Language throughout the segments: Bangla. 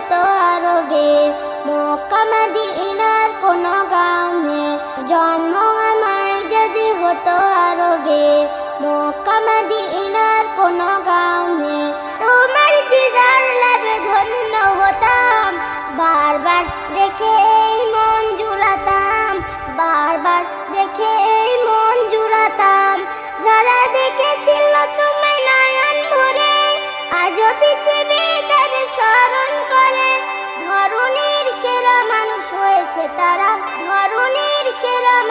কত আরবে মক্কা মদিনার কোন গাঁওয়ে জন্ম আমার যদি হতো আরবে মক্কা মদিনার কোন গাঁওয়ে তোমার দিদার লাভে ধন্য হতাম। বারবার দেখে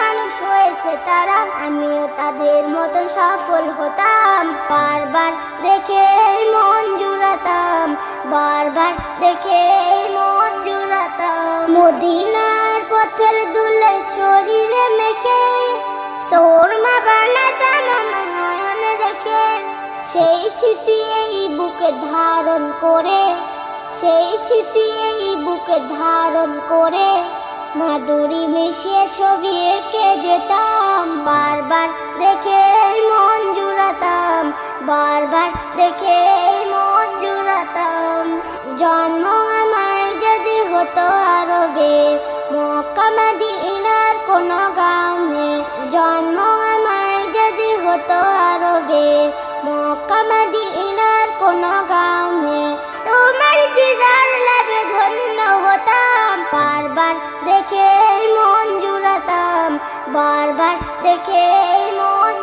মানুষ হয়েছে তারা, আমিও তাদের মতন সফল হতাম। বারবার দেখে মন জুড়াতাম, বারবার দেখে মন জুড়াতাম। মদিনার পথের দুলে শরীরে মেখে, সোরমা বানাতাম আমার রেখে, সেই স্মৃতি এই বুকে ধারণ করে, সেই স্মৃতি এই বুকে ধারণ করে। মাদুরি মিশিয়ে ছবি এঁকে যেতাম, বারবার দেখে মন জুড়াতাম, বারবার দেখে মন জুড়াতাম। জন্ম আমার যদি হতো আরবে মক্কা মদিনার কোন গ্রামে জন্ম আমার যদি হতো আরবে মক্কা মদিনার কোনো গ্রামে দেখে মন জুড়াতাম বারবার দেখে মন